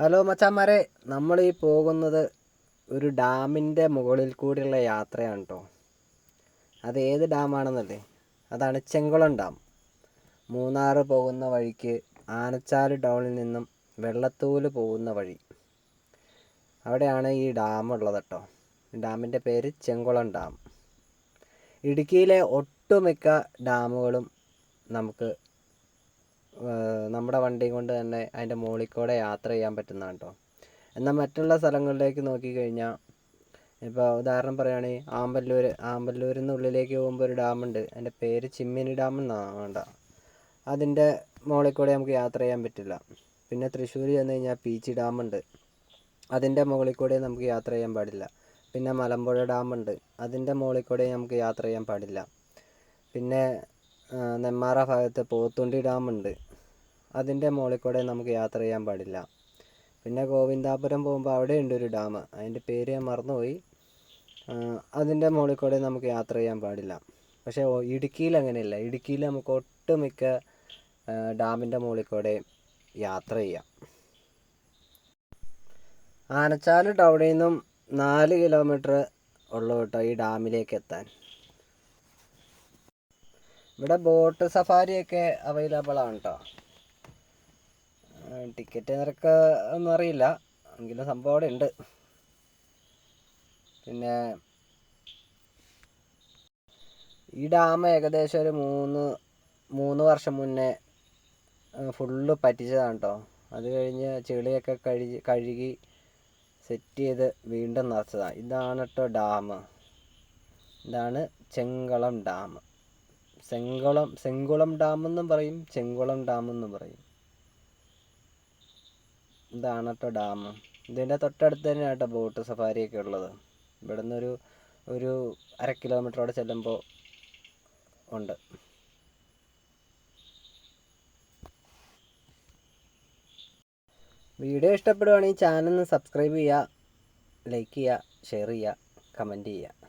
Hello മച്ചാന്മാരെ നമ്മൾ ഈ പോകുന്നത് ഒരു ഡാമിന്റെ മുകളിൽ കൂടിയുള്ള യാത്രയാണ് കേട്ടോ അത് ഏത് ഡാമാണെന്നല്ലേ? അതാണ് ചെങ്കുളം ഡാം. മൂന്നാർ പോകുന്ന വഴിക്ക് ആനച്ചാൽ ടൗണിൽ നിന്നും വെള്ളത്തൂൽ പോകുന്ന വഴി. അവിടെയാണ് ഈ ഡാം ഉള്ളത് കേട്ടോ ഡാമിന്റെ പേര് ചെങ്കുളം ഡാം. ഇടുക്കിയിലെ ഒട്ടുമിക്ക ഡാമുകളും നമുക്ക് നമ്മുടെ വണ്ടിയും കൊണ്ട് തന്നെ അതിന്റെ മുകളിൽ കൂടെ യാത്ര ചെയ്യാൻ പറ്റുന്നതാണ് കേട്ടോ എന്നാൽ മറ്റുള്ള സ്ഥലങ്ങളിലേക്ക് നോക്കിക്കഴിഞ്ഞാൽ ഇപ്പോൾ ഉദാഹരണം പറയുകയാണെങ്കിൽ ആമ്പല്ലൂർ ആമ്പല്ലൂരിൽ നിന്ന് ഉള്ളിലേക്ക് പോകുമ്പോൾ ഒരു ഡാമുണ്ട് അതിന്റെ പേര് ചിമ്മിനി ഡാം എന്നാണ് വേണ്ട. അതിന്റെ മുകളിൽ കൂടെ നമുക്ക് യാത്ര ചെയ്യാൻ പറ്റില്ല. പിന്നെ തൃശ്ശൂർ ചെന്ന് കഴിഞ്ഞാൽ പീച്ചി ഡാമുണ്ട് അതിന്റെ മുകളിൽ കൂടെ നമുക്ക് യാത്ര ചെയ്യാൻ പാടില്ല. പിന്നെ മലമ്പുഴ ഡാമുണ്ട് അതിന്റെ മുകളിൽ കൂടെ നമുക്ക് യാത്ര ചെയ്യാൻ പാടില്ല. പിന്നെ നെന്മാറ ഭാഗത്ത് പോത്തുണ്ടി ഡാമുണ്ട് അതിന്റെ മുകളിൽ കൂടെ നമുക്ക് യാത്ര ചെയ്യാൻ പാടില്ല. പിന്നെ ഗോവിന്ദാപുരം പോകുമ്പോൾ അവിടെയുണ്ട് ഒരു ഡാം. അതിന്റെ പേര് ഞാൻ മറന്നുപോയി. അതിന്റെ മുകളിൽ കൂടെ നമുക്ക് യാത്ര ചെയ്യാൻ പാടില്ല. പക്ഷേ ഇടുക്കിയിൽ അങ്ങനെയല്ല. ഇടുക്കിയിൽ നമുക്ക് ഒട്ടുമിക്ക ഡാമിന്റെ മുകളിൽ കൂടെ യാത്ര ചെയ്യാം. ആനച്ചാൽ ടൗണിൽ നിന്നും നാല് കിലോമീറ്റർ ഉള്ളു കേട്ടോ ഈ ഡാമിലേക്ക് എത്താൻ. ഇവിടെ ബോട്ട് സഫാരിയൊക്കെ അവൈലബിൾ ആണ് കേട്ടോ. ടിക്കറ്റ് നിരക്ക് ഒന്നും അറിയില്ല. എങ്കിലും സംഭവം അവിടെ ഉണ്ട്. പിന്നെ ഈ ഡാം ഏകദേശം ഒരു മൂന്ന് മൂന്ന് വർഷം മുന്നേ ഫുള്ള് പറ്റിച്ചതാണ് കേട്ടോ അത് കഴിഞ്ഞ് ചെളിയൊക്കെ കഴുകി കഴുകി സെറ്റ് ചെയ്ത് വീണ്ടും നിറച്ചതാണ് ഇതാണ് കേട്ടോ ഡാം. ഇതാണ് ചെങ്കളം ഡാം. ചെങ്കുളം ചെങ്കുളം ഡാം എന്നും പറയും ചെങ്കുളം ഡാം എന്നും പറയും. ഇതാണ് കേട്ടോ ഡാം. ഇതിന്റെ തൊട്ടടുത്ത് തന്നെയാണ് കേട്ടോ ബോട്ട് സഫാരിയൊക്കെ ഉള്ളത്. ഇവിടെ നിന്നൊരു ഒരു അര കിലോമീറ്ററോടെ ചെല്ലുമ്പോൾ ഉണ്ട്. വീഡിയോ ഇഷ്ടപ്പെടുവാണെങ്കിൽ ചാനൽ സബ്സ്ക്രൈബ് ചെയ്യുക ലൈക്ക് ചെയ്യുക ഷെയർ ചെയ്യുക കമന്റ് ചെയ്യുക.